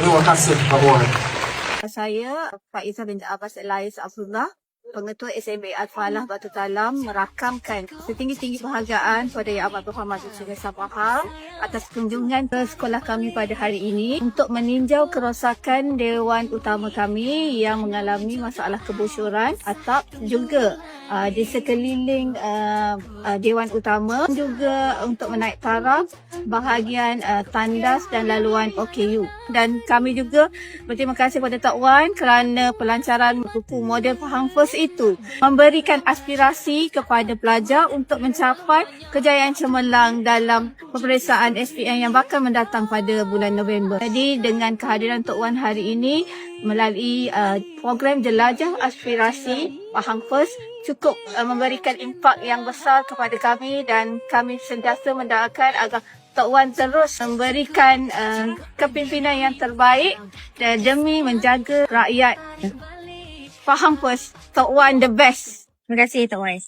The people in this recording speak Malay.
Terima kasih Wan. Saya Faizah binti Abbas Elias Abdullah Pengetua SMB Al-Falah Batu Talam merakamkan setinggi-tinggi penghargaan kepada Yang Amat Berhormat Sungai Sabahal atas kunjungan ke sekolah kami pada hari ini untuk meninjau kerosakan Dewan Utama kami yang mengalami masalah kebocoran atap juga uh, di sekeliling uh, uh, Dewan Utama. Juga untuk menaik taraf bahagian uh, tandas dan laluan OKU dan kami juga berterima kasih kepada Tok Wan kerana pelancaran buku model Faham First itu memberikan aspirasi kepada pelajar untuk mencapai kejayaan cemerlang dalam peperiksaan SPM yang bakal mendatang pada bulan November. Jadi dengan kehadiran Tok Wan hari ini melalui uh, program jelajah aspirasi Faham First cukup uh, memberikan impak yang besar kepada kami dan kami sentiasa mendoakan agar Tok Wan terus memberikan uh, kepimpinan yang terbaik dan demi menjaga rakyat. Faham First, Tok Wan the best. Terima kasih Tok Wais.